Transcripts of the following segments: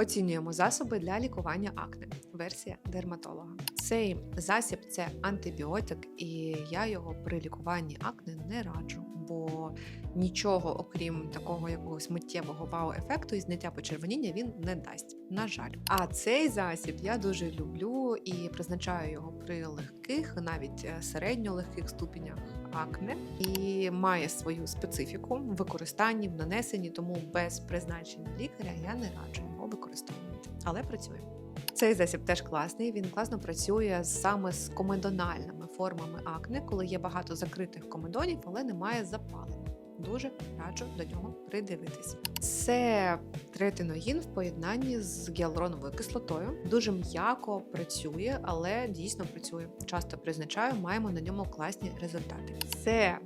Оцінюємо засоби для лікування акне. Версія дерматолога. Цей засіб це антибіотик, і я його при лікуванні акне не раджу, бо нічого, окрім такого якогось миттєвого вау-ефекту і зняття почервоніння він не дасть. На жаль, а цей засіб я дуже люблю і призначаю його при легких, навіть е, середньо-легких ступенях акне, і має свою специфіку в використанні, в нанесенні, тому без призначення лікаря я не раджу його використовувати, але працює. Цей засіб теж класний. Він класно працює саме з комедональними формами акне, коли є багато закритих комедонів, але немає запалення. Дуже раджу до нього придивитись. Це третиноїн в поєднанні з гіалуроновою кислотою. Дуже м'яко працює, але дійсно працює. Часто призначаю, маємо на ньому класні результати. Це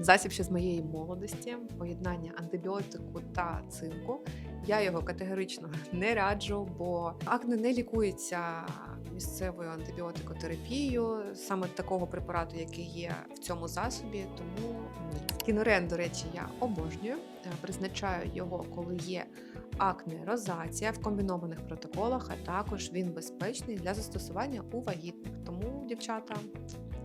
засіб ще з моєї молодості, поєднання антибіотику та цинку. Я його категорично не раджу, бо акне не лікується місцевою антибіотикотерапією, саме такого препарату, який є в цьому засобі. Тому ні. Кінорен, до речі, я обожнюю. Е, Призначаю його, коли є акне розація в комбінованих протоколах, а також він безпечний для застосування у вагітних. Тому, дівчата,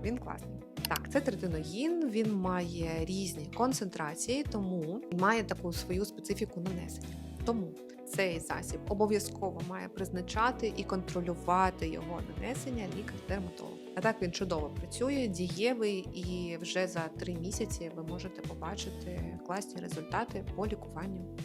він класний. Так, це третиноїн, він має різні концентрації, тому має таку свою специфіку нанесення. Тому цей засіб обов'язково має призначати і контролювати його нанесення лікар-дерматолог. А так він чудово працює, дієвий, і вже за три місяці ви можете побачити класні результати по лікуванню.